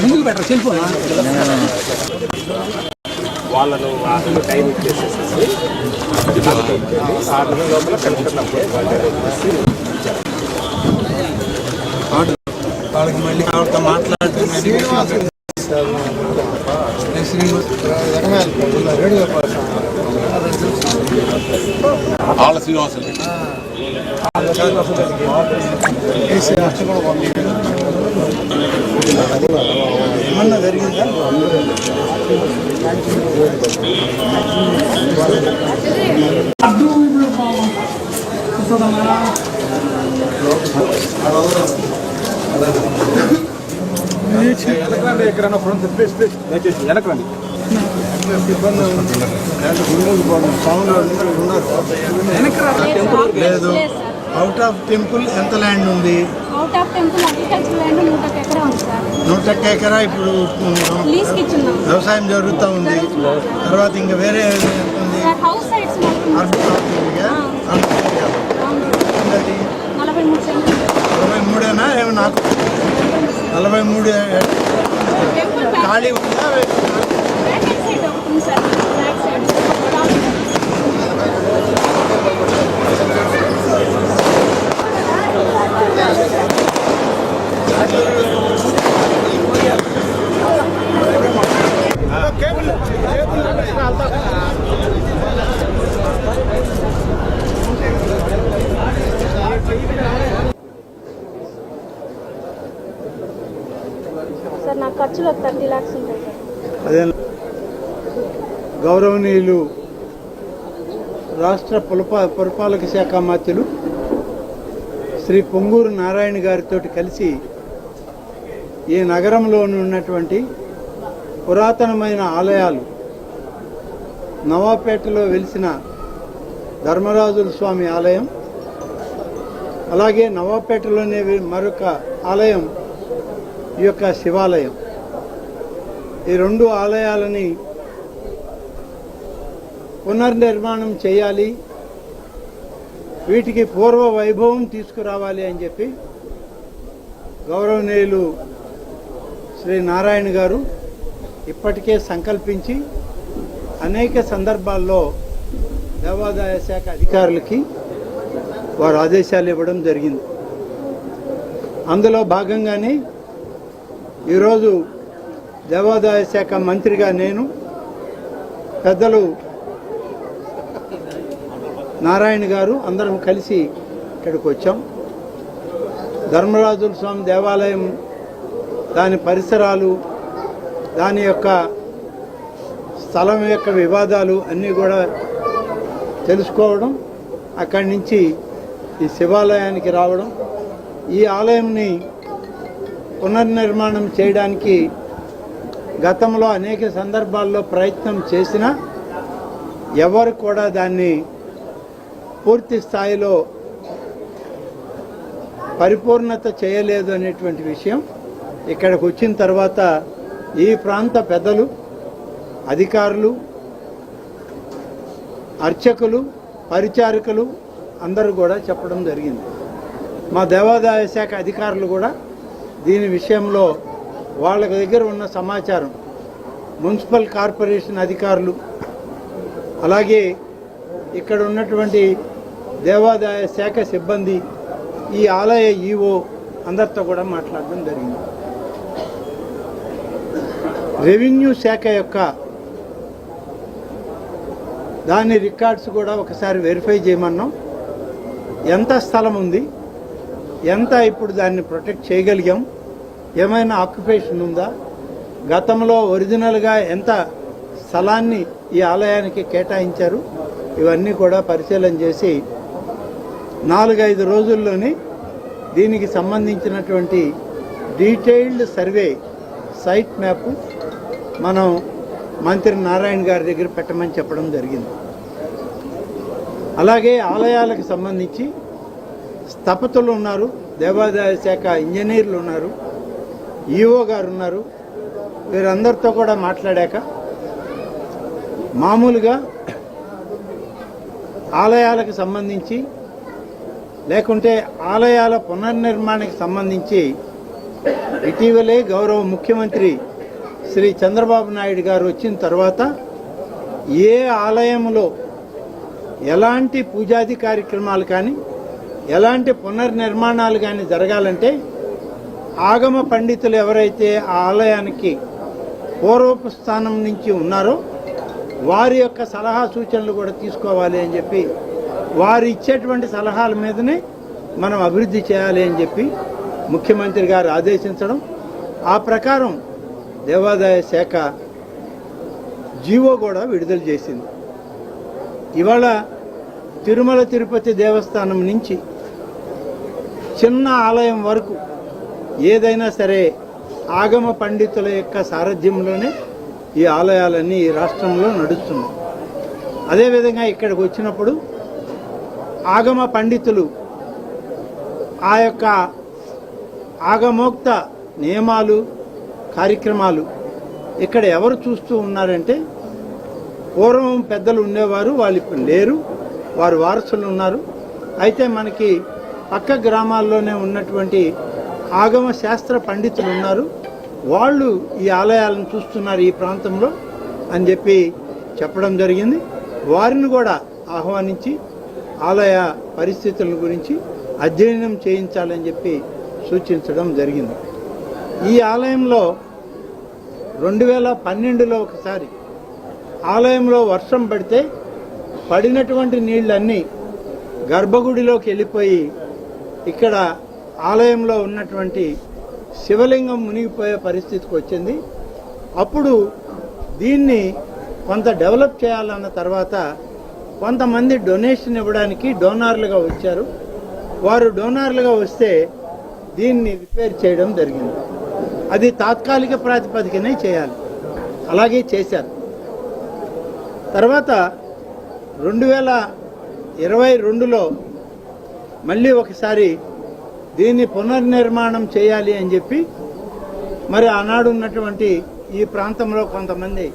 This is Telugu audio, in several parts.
ముందుకు పెట్టరు సెల్ ఫోన్? వాళ్ళను అసలు టైం ఇచ్చేసేసి ఆరు నెలల లోపల అప్రోచ్ వాళ్ళకి మళ్ళీ ఆవిడతో మాట్లాడుతున్నారు ఆళ్ళ శ్రీనివాసులు ఏమన్నా జరిగిందా వెనకరండి ఎక్కడైనా ఫ్రంట్ దయచేసి లేదు అవుట్ ఆఫ్ టెంపుల్ ఎంత ల్యాండ్ ఉంది out of temple agriculture land నూట ఎకరా ఉంది సార్. నూట ఒక్క ఎకరా ఇప్పుడు వ్యవసాయం జరుగుతూ ఉంది. తర్వాత ఇంకా వేరే ఉంది సార్ హౌస్ సైట్స్ గౌరవనీయులు రాష్ట్ర పులప పురపాలక శాఖ మంత్రులు శ్రీ పొంగూరు నారాయణ గారితో కలిసి ఈ నగరంలో ఉన్నటువంటి పురాతనమైన ఆలయాలు నవాపేటలో వెలిసిన ధర్మరాజుల స్వామి ఆలయం అలాగే నవాపేటలోనే మరొక ఆలయం ఈ యొక్క శివాలయం. ఈ రెండు ఆలయాలని పునర్నిర్మాణం చేయాలి. వీటికి పూర్వ వైభవం తీసుకురావాలి అని చెప్పి గౌరవనీయులు శ్రీ నారాయణ గారు ఇప్పటికే సంకల్పించి అనేక సందర్భాల్లో దేవాదాయ శాఖ అధికారులకి వారు ఆదేశాలు ఇవ్వడం జరిగింది. అందులో భాగంగానే ఈరోజు దేవాదాయ శాఖ మంత్రిగా నేను పెద్దలు నారాయణ గారు అందరం కలిసి ఇక్కడికి వచ్చాం. ధర్మరాజుల స్వామి దేవాలయం దాని పరిసరాలు దాని యొక్క స్థలం యొక్క వివాదాలు అన్నీ కూడా తెలుసుకోవడం అక్కడి నుంచి ఈ శివాలయానికి రావడం ఈ ఆలయంని పునర్నిర్మాణం చేయడానికి గతంలో అనేక సందర్భాల్లో ప్రయత్నం చేసినా ఎవరు కూడా దాన్ని పూర్తి స్థాయిలో పరిపూర్ణత చేయలేదు అనేటువంటి విషయం ఇక్కడికి వచ్చిన తర్వాత ఈ ప్రాంత పెద్దలు అధికారులు అర్చకులు పరిచారికలు అందరూ కూడా చెప్పడం జరిగింది. మా దేవాదాయ శాఖ అధికారులు కూడా దీని విషయంలో వాళ్ళ దగ్గర ఉన్న సమాచారం మున్సిపల్ కార్పొరేషన్ అధికారులు అలాగే ఇక్కడ ఉన్నటువంటి దేవాదాయ శాఖ సిబ్బంది ఈ ఆలయ ఈవో అందరితో కూడా మాట్లాడడం జరిగింది. రెవెన్యూ శాఖ యొక్క దాని రికార్డ్స్ కూడా ఒకసారి వెరిఫై చేయమన్నాం. ఎంత స్థలం ఉంది ఎంత ఇప్పుడు దాన్ని ప్రొటెక్ట్ చేయగలిగాం ఏమైనా ఆక్యుపేషన్ ఉందా గతంలో ఒరిజినల్గా ఎంత స్థలాన్ని ఈ ఆలయానికి కేటాయించారు ఇవన్నీ కూడా పరిశీలన చేసి నాలుగైదు రోజుల్లోనే దీనికి సంబంధించినటువంటి డీటెయిల్డ్ సర్వే సైట్ మ్యాప్ మనం మంత్రి నారాయణ గారి దగ్గర పెట్టమని చెప్పడం జరిగింది. అలాగే ఆలయాలకు సంబంధించి స్థపతులు ఉన్నారు దేవాదాయ శాఖ ఇంజనీర్లు ఉన్నారు ఈఓ గారు ఉన్నారు. వీరందరితో కూడా మాట్లాడాక మామూలుగా ఆలయాలకు సంబంధించి లేకుంటే ఆలయాల పునర్నిర్మాణానికి సంబంధించి ఇటీవలే గౌరవ ముఖ్యమంత్రి శ్రీ చంద్రబాబు నాయుడు గారు వచ్చిన తర్వాత ఏ ఆలయంలో ఎలాంటి పూజాది కార్యక్రమాలు కానీ ఎలాంటి పునర్నిర్మాణాలు కానీ జరగాలంటే ఆగమ పండితులు ఎవరైతే ఆ ఆలయానికి పూర్వపు స్థానం నుంచి ఉన్నారో వారి యొక్క సలహా సూచనలు కూడా తీసుకోవాలి అని చెప్పి వారు ఇచ్చేటువంటి సలహాల మీదనే మనం అభివృద్ధి చేయాలి అని చెప్పి ముఖ్యమంత్రి గారు ఆదేశించడం. ఆ ప్రకారం దేవాదాయ శాఖ జీవో కూడా విడుదల చేసింది. ఇవాళ తిరుమల తిరుపతి దేవస్థానం నుంచి చిన్న ఆలయం వరకు ఏదైనా సరే ఆగమ పండితుల యొక్క సారథ్యంలోనే ఈ ఆలయాలన్నీ ఈ రాష్ట్రంలో నడుస్తున్నాయి. అదేవిధంగా ఇక్కడికి వచ్చినప్పుడు ఆగమ పండితులు ఆ యొక్క ఆగమోక్త నియమాలు కార్యక్రమాలు ఇక్కడ ఎవరు చూస్తూ ఉన్నారంటే పూర్వం పెద్దలు ఉండేవారు వాళ్ళు ఇప్పుడు లేరు వారు వారసులు ఉన్నారు. అయితే మనకి పక్క గ్రామాల్లోనే ఉన్నటువంటి ఆగమ శాస్త్ర పండితులు ఉన్నారు. వాళ్ళు ఈ ఆలయాలను చూస్తున్నారు ఈ ప్రాంతంలో అని చెప్పి చెప్పడం జరిగింది. వారిని కూడా ఆహ్వానించి ఆలయ పరిస్థితుల గురించి అధ్యయనం చేయించాలని చెప్పి సూచించడం జరిగింది. ఈ ఆలయంలో రెండు వేల పన్నెండులో ఒకసారి ఆలయంలో వర్షం పడితే పడినటువంటి నీళ్ళన్నీ గర్భగుడిలోకి వెళ్ళిపోయి ఇక్కడ ఆలయంలో ఉన్నటువంటి శివలింగం మునిగిపోయే పరిస్థితికి వచ్చింది. అప్పుడు దీన్ని కొంత డెవలప్ చేయాలన్న తర్వాత కొంతమంది డొనేషన్ ఇవ్వడానికి డోనార్లుగా వచ్చారు. వారు డోనార్లుగా వస్తే దీన్ని రిపేర్ చేయడం జరిగింది. అది తాత్కాలిక ప్రాతిపదికనే చేయాలి. అలాగే చేశారు. తర్వాత రెండు వేల ఇరవై రెండులో మళ్ళీ ఒకసారి దీన్ని పునర్నిర్మాణం చేయాలి అని చెప్పి మరి ఆనాడు ఉన్నటువంటి ఈ ప్రాంతంలో కొంతమంది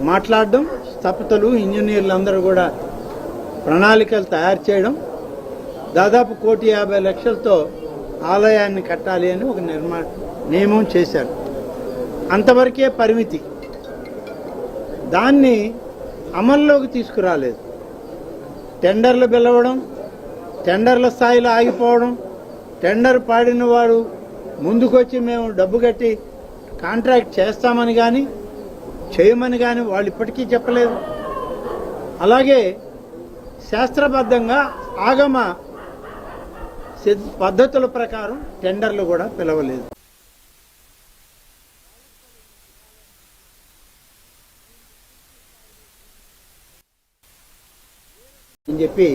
మాట్లాడడం స్థపతులు ఇంజనీర్లు అందరూ కూడా ప్రణాళికలు తయారు చేయడం దాదాపు కోటి యాభై లక్షలతో ఆలయాన్ని కట్టాలి అని ఒక నిర్మాణ నియమం చేశారు. అంతవరకే పరిమితి. దాన్ని అమల్లోకి తీసుకురాలేదు. టెండర్లు పిలవడం టెండర్ల స్థాయిలో ఆగిపోవడం టెండర్ పాడిన వారు ముందుకొచ్చి మేము డబ్బు కట్టి కాంట్రాక్ట్ చేస్తామని కానీ చేయమని కానీ వాళ్ళు ఇప్పటికీ చెప్పలేదు. అలాగే శాస్త్రబద్ధంగా ఆగమ పద్ధతుల ప్రకారం టెండర్లు కూడా పిలవలేదు. అని చెప్పి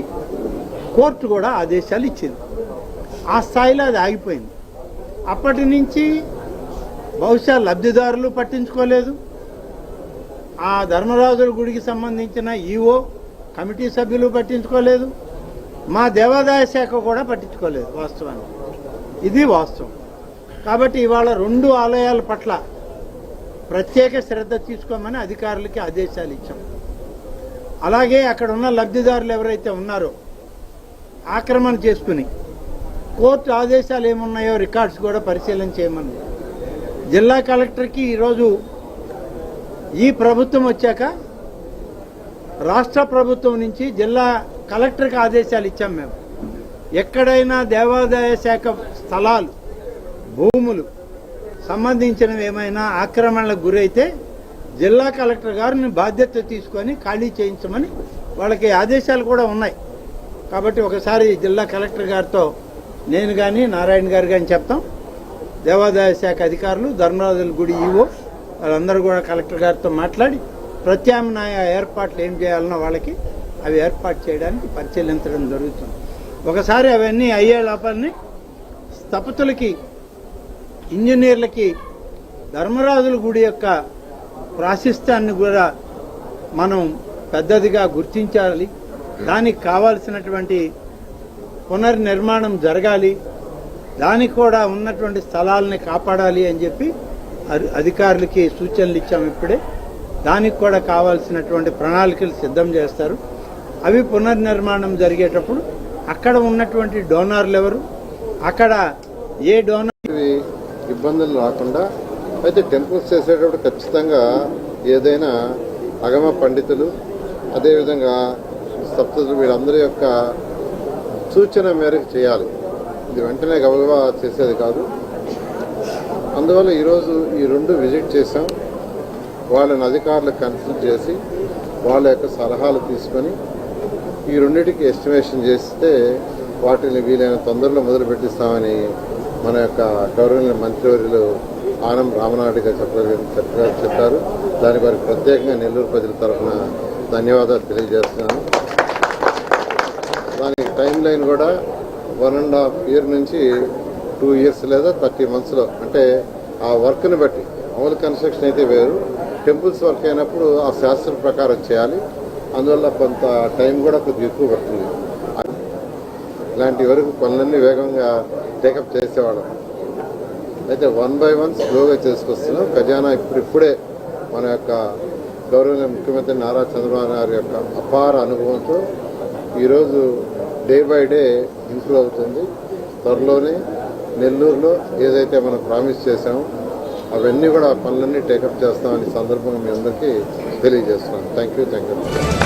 కోర్టు కూడా ఆదేశాలు ఇచ్చింది. ఆ స్థాయిలో అది ఆగిపోయింది. అప్పటి నుంచి బహుశా లబ్ధిదారులు పట్టించుకోలేదు. ఆ ధర్మరాజుల గుడికి సంబంధించిన ఈఓ కమిటీ సభ్యులు పట్టించుకోలేదు. మా దేవాదాయ శాఖ కూడా పట్టించుకోలేదు వాస్తవానికి. ఇది వాస్తవం. కాబట్టి ఇవాళ రెండు ఆలయాల పట్ల ప్రత్యేక శ్రద్ధ తీసుకోమని అధికారులకి ఆదేశాలు ఇచ్చాం. అలాగే అక్కడ ఉన్న లబ్ధిదారులు ఎవరైతే ఉన్నారో ఆక్రమణ చేసుకుని కోర్టు ఆదేశాలు ఏమున్నాయో రికార్డ్స్ కూడా పరిశీలన చేయమని. జిల్లా కలెక్టర్కి ఈరోజు ఈ ప్రభుత్వం వచ్చాక రాష్ట్ర ప్రభుత్వం నుంచి జిల్లా కలెక్టర్కి ఆదేశాలు ఇచ్చాం మేము. ఎక్కడైనా దేవాదాయ శాఖ స్థలాలు భూములు సంబంధించినవి ఏమైనా ఆక్రమణలకు గురైతే జిల్లా కలెక్టర్ గారిని బాధ్యత తీసుకొని ఖాళీ చేయించమని వాళ్ళకి ఆదేశాలు కూడా ఉన్నాయి. కాబట్టి ఒకసారి జిల్లా కలెక్టర్ గారితో నేను కానీ నారాయణ గారు కానీ చెప్తాం. దేవాదాయ శాఖ అధికారులు ధర్మరాజుల గుడి ఈవో వాళ్ళందరూ కూడా కలెక్టర్ గారితో మాట్లాడి ప్రత్యామ్నాయ ఏర్పాట్లు ఏం చేయాలన్నా వాళ్ళకి అవి ఏర్పాటు చేయడానికి పరిశీలించడం జరుగుతుంది. ఒకసారి అవన్నీ అయ్యే లోపాన్ని స్థపతులకి ఇంజనీర్లకి ధర్మరాజుల గుడి యొక్క ప్రాశిస్తాన్ని కూడా మనం పెద్దదిగా గుర్తించాలి. దానికి కావాల్సినటువంటి పునర్నిర్మాణం జరగాలి దానికి కూడా ఉన్నటువంటి స్థలాలని కాపాడాలి అని చెప్పి అధికారులకి సూచనలు ఇచ్చాము ఇప్పుడే. దానికి కూడా కావాల్సినటువంటి ప్రణాళికలు సిద్ధం చేస్తారు. అవి పునర్నిర్మాణం జరిగేటప్పుడు అక్కడ ఉన్నటువంటి డోనార్లు ఎవరు? అక్కడ ఏ డోనర్ ఇబ్బందులు రాకుండా అయితే టెంపుల్స్ చేసేటప్పుడు ఖచ్చితంగా ఏదైనా అగమ పండితులు అదేవిధంగా సప్తులు వీళ్ళందరి యొక్క సూచన మేరకు చేయాలి. ఇది వెంటనే గబగబా చేసేది కాదు. అందువల్ల ఈరోజు ఈ రెండు విజిట్ చేసాం వాళ్ళని అధికారులకు కన్సల్ట్ చేసి వాళ్ళ యొక్క సలహాలు తీసుకొని ఈ రెండింటికి ఎస్టిమేషన్ చేస్తే వాటిని వీలైన తొందరలో మొదలు పెట్టిస్తామని మన యొక్క గౌరవనీయ మంత్రివర్యులు ఆనం రామనాయుడు గారు చెప్ప చెప్పారు. దాని వారికి ప్రత్యేకంగా నెల్లూరు ప్రజల తరఫున ధన్యవాదాలు తెలియజేస్తున్నాను. టైం లైన్ కూడా వన్ అండ్ హాఫ్ ఇయర్ నుంచి టూ ఇయర్స్ లేదా థర్టీ మంత్స్లో అంటే ఆ వర్క్ని బట్టి. మామూలు కన్స్ట్రక్షన్ అయితే వేరు. టెంపుల్స్ వర్క్ అయినప్పుడు ఆ శాస్త్రం ప్రకారం చేయాలి. అందువల్ల కొంత టైం కూడా కొద్దిగా ఎక్కువ పడుతుంది. ఇలాంటి వరకు పనులన్నీ వేగంగా టేకప్ చేసేవాళ్ళం. అయితే వన్ బై వన్ స్లోగా చేసుకొస్తున్నాం. ఖజానా ఇప్పుడు ఇప్పుడే మన యొక్క గౌరవనీయ ముఖ్యమంత్రి నారా చంద్రబాబు నాయుడు యొక్క అపార అనుభవంతో ఈరోజు డే బై డే ఇంప్రూవ్ అవుతుంది. త్వరలోనే నెల్లూరులో ఏదైతే మనం ప్రామిస్ చేశామో అవన్నీ కూడా ఆ పనులన్నీ టేకప్ చేస్తామని సందర్భంగా మీ అందరికీ తెలియజేస్తున్నాను. Thank you thank you